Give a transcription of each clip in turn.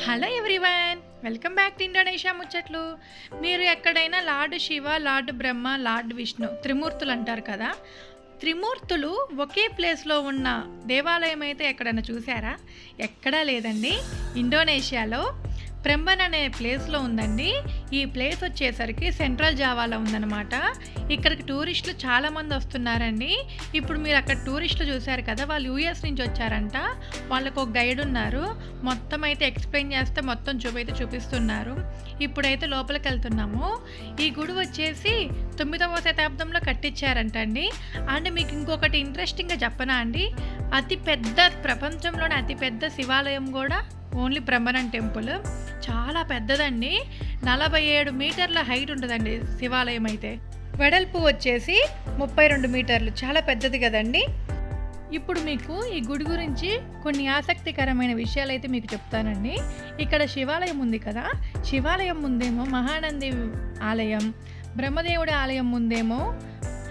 Hello everyone welcome back to Indonesia ముచ్చట్లు. మీరు ఎక్కడైనా lord Shiva lord Brahma lord Vishnu త్రిమూర్తులు అంటారు కదా? త్రిమూర్తులు ఒకే ప్లేస్లో ఉన్న దేవాలయం అయితే ఎక్కడైనా చూసారా ఎక్కడా లేదండి. ఇండోనేషియాలో ప్రెంబన్ అనే ప్లేస్లో ఉందండి. ఈ ప్లేస్ వచ్చేసరికి సెంట్రల్ జావాలో ఉందన్నమాట. ఇక్కడికి టూరిస్టులు చాలామంది వస్తున్నారండి. ఇప్పుడు మీరు అక్కడ టూరిస్టులు చూశారు కదా వాళ్ళు యూఎస్ నుంచి వచ్చారంట. వాళ్ళకు ఒక గైడ్ ఉన్నారు. మొత్తం అయితే ఎక్స్ప్లెయిన్ చేస్తే మొత్తం చూపైతే చూపిస్తున్నారు. ఇప్పుడైతే లోపలికి వెళ్తున్నాము. ఈ గుడి వచ్చేసి తొమ్మిదవ శతాబ్దంలో కట్టించారంట అండి అండ్ మీకు ఇంకొకటి ఇంట్రెస్టింగ్గా చెప్పనా అండి? అతి పెద్ద ప్రపంచంలోనే అతిపెద్ద శివాలయం కూడా. ఓన్లీ బ్రహ్మణం టెంపుల్. చాలా పెద్దదండి. నలభై ఏడు మీటర్ల హైట్ ఉంటుందండి శివాలయం అయితే. వెడల్పు వచ్చేసి ముప్పై రెండు మీటర్లు. చాలా పెద్దది కదండి. ఇప్పుడు మీకు ఈ గుడి గురించి కొన్ని ఆసక్తికరమైన విషయాలు అయితే మీకు చెప్తానండి. ఇక్కడ శివాలయం ఉంది కదా. శివాలయం ముందేమో మహానంది ఆలయం బ్రహ్మదేవుడి ఆలయం ముందేమో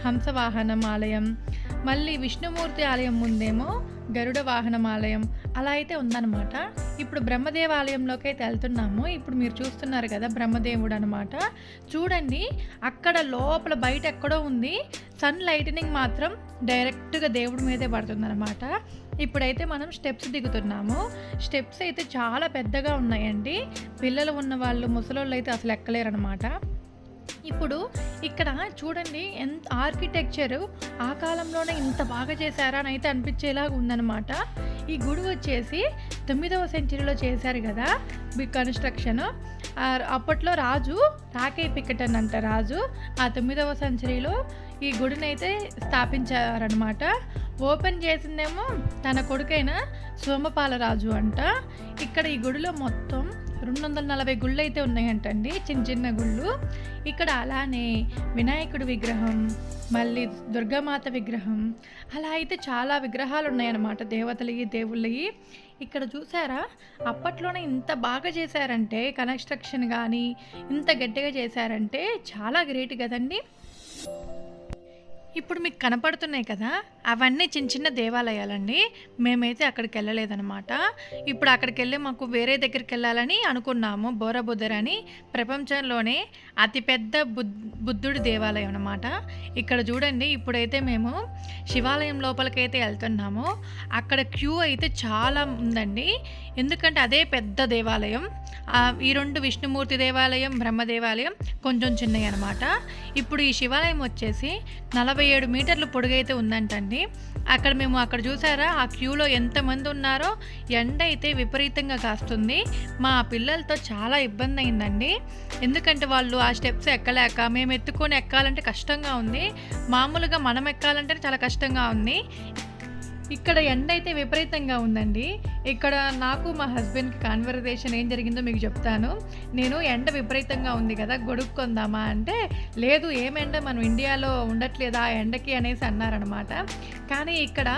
హంసవాహనం ఆలయం మళ్ళీ విష్ణుమూర్తి ఆలయం ముందేమో గరుడ వాహనం ఆలయం. అలా అయితే ఉందన్నమాట. ఇప్పుడు బ్రహ్మదేవాలయంలోకి అయితే వెళ్తున్నాము. ఇప్పుడు మీరు చూస్తున్నారు కదా బ్రహ్మదేవుడు అనమాట చూడండి అక్కడ లోపల బయట ఎక్కడో ఉంది. సన్ లైటనింగ్ మాత్రం డైరెక్ట్గా దేవుడి మీదే పడుతుందన్నమాట. ఇప్పుడైతే మనం స్టెప్స్ దిగుతున్నాము. స్టెప్స్ అయితే చాలా పెద్దగా ఉన్నాయండి. పిల్లలు ఉన్న వాళ్ళు ముసలోళ్ళు అయితే అసలు ఎక్కలేరు అనమాట ఇప్పుడు ఇక్కడ చూడండి ఎంత ఆర్కిటెక్చర్ ఆ కాలంలోనే ఇంత బాగా చేశారా అని అయితే అనిపించేలాగా ఉందన్నమాట. ఈ గుడి వచ్చేసి తొమ్మిదవ సెంచరీలో చేశారు కదా బిగ్ కన్స్ట్రక్షన్. అప్పట్లో రాజు రాకే పికటన్ అంట రాజు ఆ తొమ్మిదవ సెంచరీలో ఈ గుడిని అయితే స్థాపించారనమాట ఓపెన్ చేసిందేమో తన కొడుకైన సోమపాలరాజు అంట. ఇక్కడ ఈ గుడిలో మొత్తం రెండు వందల నలభై గుళ్ళు అయితే ఉన్నాయంటండి చిన్న చిన్న గుళ్ళు. ఇక్కడ అలానే వినాయకుడి విగ్రహం మళ్ళీ దుర్గామాత విగ్రహం అలా అయితే చాలా విగ్రహాలు ఉన్నాయన్నమాట దేవతలవి దేవుళ్ళవి ఇక్కడ చూసారా? అప్పట్లోనే ఇంత బాగా చేశారంటే కన్స్ట్రక్షన్ కానీ ఇంత గట్టిగా చేశారంటే చాలా గ్రేట్ కదండి. ఇప్పుడు మీకు కనపడుతున్నాయి కదా అవన్నీ చిన్న చిన్న దేవాలయాలండి. మేమైతే అక్కడికి వెళ్ళలేదన్నమాట. ఇప్పుడు అక్కడికి వెళ్ళి మాకు వేరే దగ్గరికి వెళ్ళాలని అనుకున్నాము. బోరబుద్దర్ అని ప్రపంచంలోనే అతిపెద్ద బుద్ బుద్ధుడి దేవాలయం అనమాట ఇక్కడ చూడండి ఇప్పుడైతే మేము శివాలయం లోపలికైతే వెళ్తున్నాము. అక్కడ క్యూ అయితే చాలా ఉందండి. ఎందుకంటే అదే పెద్ద దేవాలయం. ఈ రెండు విష్ణుమూర్తి దేవాలయం బ్రహ్మ దేవాలయం కొంచెం చిన్నవి అనమాట ఇప్పుడు ఈ శివాలయం వచ్చేసి నలభై ఏడు మీటర్లు పొడుగైతే ఉందంటండి. అక్కడ మేము అక్కడ చూసారా? ఆ క్యూలో ఎంతమంది ఉన్నారో? ఎండ అయితే విపరీతంగా కాస్తుంది. మా పిల్లలతో చాలా ఇబ్బంది అయిందండి. ఎందుకంటే వాళ్ళు ఆ స్టెప్స్ ఎక్కలేక మేము ఎత్తుకొని ఎక్కాలంటే కష్టంగా ఉంది. మామూలుగా మనం ఎక్కాలంటే చాలా కష్టంగా ఉంది. ఇక్కడ ఎండ అయితే విపరీతంగా ఉందండి. ఇక్కడ నాకు మా హస్బెండ్కి కాన్వర్జేషన్ ఏం జరిగిందో మీకు చెప్తాను. నేను ఎండ విపరీతంగా ఉంది కదా గొడుక్కుందామా అంటే లేదు ఏం ఎండ? మనం ఇండియాలో ఉండట్లేదా ఆ ఎండకి అనేసి అన్నారనమాట. కానీ ఇక్కడ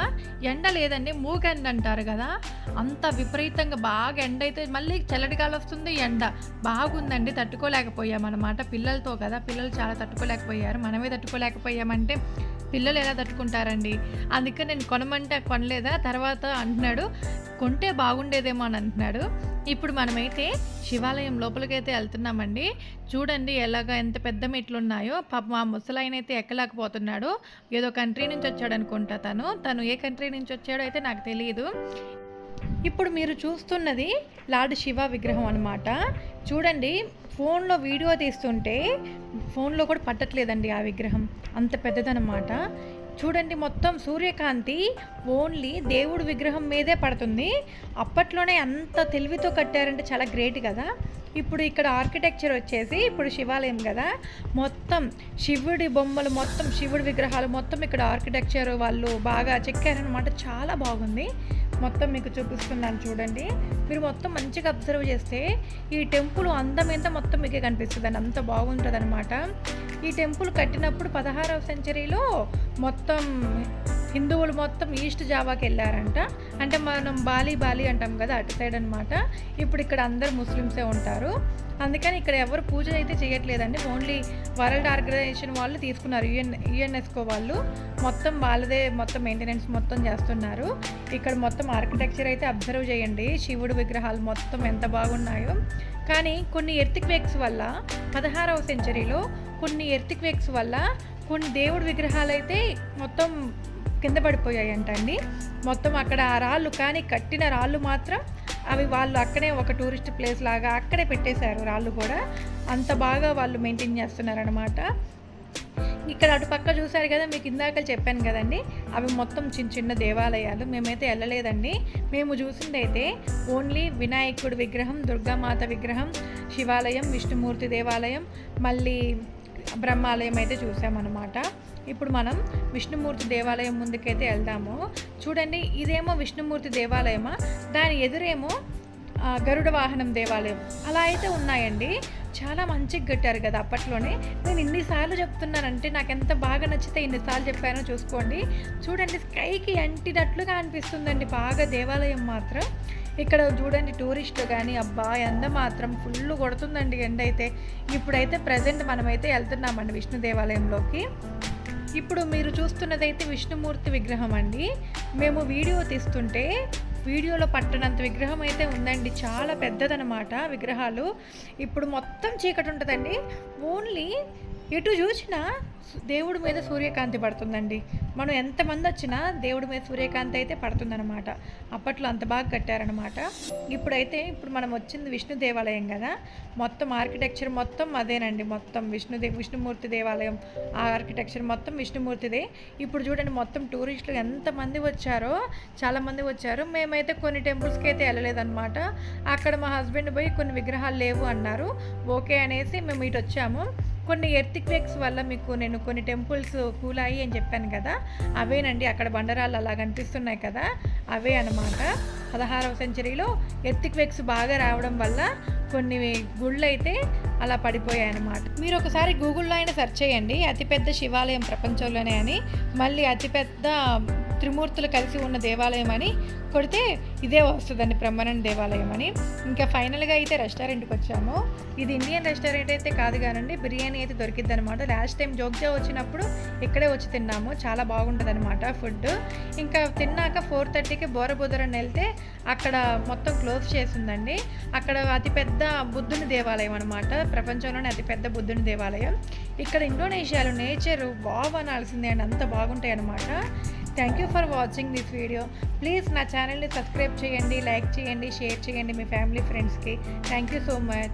ఎండ లేదండి మూగెండ అంటారు కదా అంత విపరీతంగా బాగా ఎండ అయితే మళ్ళీ చల్లటికాలు వస్తుంది ఎండ. బాగుందండి తట్టుకోలేకపోయామన్నమాట పిల్లలతో కదా పిల్లలు చాలా తట్టుకోలేకపోయారు మనమే తట్టుకోలేకపోయామంటే పిల్లలు ఎలా తట్టుకుంటారండి? అందుకే నేను కొనమంటే కొనలేదా? తర్వాత అంటున్నాడు కొంటే బాగుండేదేమో అని అంటున్నాడు. ఇప్పుడు మనమైతే శివాలయం లోపలికైతే వెళ్తున్నామండి. చూడండి ఎలాగ ఎంత పెద్ద మెట్లు ఉన్నాయో పాప మా ముసలాయన అయితే ఎక్కలేకపోతున్నాడు. ఏదో కంట్రీ నుంచి వచ్చాడు అనుకుంటా తను. తను ఏ కంట్రీ నుంచి వచ్చాడో అయితే నాకు తెలియదు ఇప్పుడు మీరు చూస్తున్నది లార్డ్ శివ విగ్రహం అనమాట చూడండి ఫోన్లో వీడియో తీస్తుంటే ఫోన్లో కూడా పట్టట్లేదండి ఆ విగ్రహం. అంత పెద్దదనమాట చూడండి మొత్తం సూర్యకాంతి ఓన్లీ దేవుడి విగ్రహం మీదే పడుతుంది. అప్పట్లోనే అంత తెలివితో కట్టారంటే చాలా గ్రేట్ కదా. ఇప్పుడు ఇక్కడ ఆర్కిటెక్చర్ వచ్చేసి ఇప్పుడు శివాలయం కదా. మొత్తం శివుడి బొమ్మలు మొత్తం శివుడి విగ్రహాలు మొత్తం ఇక్కడ ఆర్కిటెక్చర్ వాళ్ళు బాగా చెక్కారనమాట చాలా బాగుంది. మొత్తం మీకు చూపిస్తున్నాను చూడండి. మీరు మొత్తం మంచిగా అబ్జర్వ్ చేస్తే ఈ టెంపుల్ అందం మొత్తం మీకే కనిపిస్తుంది అండి అంత బాగుంటుంది అనమాట ఈ టెంపుల్ కట్టినప్పుడు పదహారవ సెంచరీలో మొత్తం హిందువులు మొత్తం ఈస్ట్ జావాకి వెళ్ళారంట. అంటే మనం బాలి బాలి అంటాం కదా అటు సైడ్ అనమాట ఇప్పుడు ఇక్కడ అందరు ముస్లిమ్సే ఉంటారు. అందుకని ఇక్కడ ఎవరు పూజ అయితే చేయట్లేదండి. ఓన్లీ వరల్డ్ ఆర్గనైజేషన్ వాళ్ళు తీసుకున్నారు. యుఎన్ యుఎన్ఎస్కో వాళ్ళు. మొత్తం వాళ్ళదే మొత్తం మెయింటెనెన్స్ మొత్తం చేస్తున్నారు. ఇక్కడ మొత్తం ఆర్కిటెక్చర్ అయితే అబ్జర్వ్ చేయండి. శివుడు విగ్రహాలు మొత్తం ఎంత బాగున్నాయో. కానీ కొన్ని ఎర్తిక్వేక్స్ వల్ల పదహారవ సెంచరీలో కొన్ని ఎర్తిక్వేక్స్ వల్ల కొన్ని దేవుడి విగ్రహాలు అయితే మొత్తం కింద పడిపోయాయంట అండి మొత్తం అక్కడ ఆ రాళ్ళు కానీ కట్టిన రాళ్ళు మాత్రం అవి వాళ్ళు అక్కడే ఒక టూరిస్ట్ ప్లేస్ లాగా అక్కడే పెట్టేశారు రాళ్ళు కూడా. అంత బాగా వాళ్ళు మెయింటైన్ చేస్తున్నారనమాట ఇక్కడ అటు పక్క చూసారు కదా మీకు ఇందాక చెప్పాను కదండి. అవి మొత్తం చిన్న చిన్న దేవాలయాలు. మేమైతే వెళ్ళలేదండి. మేము చూసిందైతే ఓన్లీ వినాయకుడి విగ్రహం దుర్గామాత విగ్రహం శివాలయం విష్ణుమూర్తి దేవాలయం మళ్ళీ బ్రహ్మాలయం అయితే చూసామన్నమాట. ఇప్పుడు మనం విష్ణుమూర్తి దేవాలయం ముందుకైతే వెళ్దాము. చూడండి ఇదేమో విష్ణుమూర్తి దేవాలయమా? దాని ఎదురేమో గరుడ వాహనం దేవాలయం. అలా అయితే ఉన్నాయండి. చాలా మంచిగా కట్టారు కదా అప్పట్లోనే. నేను ఇన్నిసార్లు చెప్తున్నానంటే నాకు ఎంత బాగా నచ్చితే ఇన్నిసార్లు చెప్పానో చూసుకోండి. చూడండి స్కైకి అంటినట్లుగా అనిపిస్తుందండి. బాగా దేవాలయం మాత్రం. ఇక్కడ చూడండి టూరిస్టులు కానీ అబ్బా ఎండ మాత్రం ఫుల్ కొడుతుందండి ఎండ అయితే ఇప్పుడైతే ప్రజెంట్ మనమైతే వెళ్తున్నామండి విష్ణు దేవాలయంలోకి. ఇప్పుడు మీరు చూస్తున్నదైతే విష్ణుమూర్తి విగ్రహం అండి. మేము వీడియో తీస్తుంటే వీడియోలో పట్టనంత విగ్రహం అయితే ఉందండి. చాలా పెద్దదనమాట విగ్రహాలు. ఇప్పుడు మొత్తం చీకటి ఉంటుందండి. ఓన్లీ ఎటు చూసినా దేవుడి మీద సూర్యకాంతి పడుతుందండి. మనం ఎంతమంది వచ్చినా దేవుడి మీద సూర్యకాంతి అయితే పడుతుందన్నమాట. అప్పట్లో అంత బాగా కట్టారనమాట ఇప్పుడైతే ఇప్పుడు మనం వచ్చింది విష్ణు దేవాలయం కదా. మొత్తం ఆర్కిటెక్చర్ మొత్తం అదేనండి మొత్తం. విష్ణుదే విష్ణుమూర్తి దేవాలయం ఆ ఆర్కిటెక్చర్ మొత్తం విష్ణుమూర్తిదే. ఇప్పుడు చూడండి మొత్తం టూరిస్టులు ఎంతమంది వచ్చారో చాలామంది వచ్చారు. మేమైతే కొన్ని టెంపుల్స్కి అయితే వెళ్ళలేదన్నమాట. అక్కడ మా హస్బెండ్ పోయి కొన్ని విగ్రహాలు లేవు అన్నారు. ఓకే అనేసి మేము ఇటు వచ్చాము. కొన్ని ఎర్తిక్వేక్స్ వల్ల మీకు నేను కొన్ని టెంపుల్స్ కూలాయి అని చెప్పాను కదా అవేనండి అక్కడ బండరాలు అలా కనిపిస్తున్నాయి కదా అవే అనమాట పదహారవ సెంచరీలో ఎర్తిక్వేక్స్ బాగా రావడం వల్ల కొన్ని గుళ్ళు అయితే అలా పడిపోయాయి అన్నమాట. మీరు ఒకసారి గూగుల్లో అయినా సెర్చ్ చేయండి అతిపెద్ద శివాలయం ప్రపంచంలోనే అని. మళ్ళీ అతిపెద్ద త్రిమూర్తులు కలిసి ఉన్న దేవాలయం అని కొడితే ఇదే వస్తుందండి బ్రహ్మానంద దేవాలయం అని. ఇంకా ఫైనల్గా అయితే రెస్టారెంట్కి వచ్చాము. ఇది ఇండియన్ రెస్టారెంట్ అయితే కాదు కానండి బిర్యానీ అయితే దొరికిద్ది అనమాట లాస్ట్ టైం జోగ్జా వచ్చినప్పుడు ఇక్కడే వచ్చి తిన్నాము. చాలా బాగుంటుంది అనమాట ఫుడ్ ఇంకా తిన్నాక ఫోర్ థర్టీకి బోరబుదరని వెళ్తే అక్కడ మొత్తం క్లోజ్ చేసిందండి. అక్కడ అతిపెద్ద బుద్ధుని దేవాలయం అనమాట ప్రపంచంలోనే అతిపెద్ద బుద్ధుని దేవాలయం. ఇక్కడ ఇండోనేషియాలో నేచర్ వావ్ అనాల్సిందే అండి. అంత బాగుంటాయి అనమాట thank you for watching this video please నా ఛానల్ని సబ్స్క్రైబ్ చేయండి లైక్ చేయండి షేర్ చేయండి మీ ఫ్యామిలీ ఫ్రెండ్స్కి థ్యాంక్ యూ సో మచ్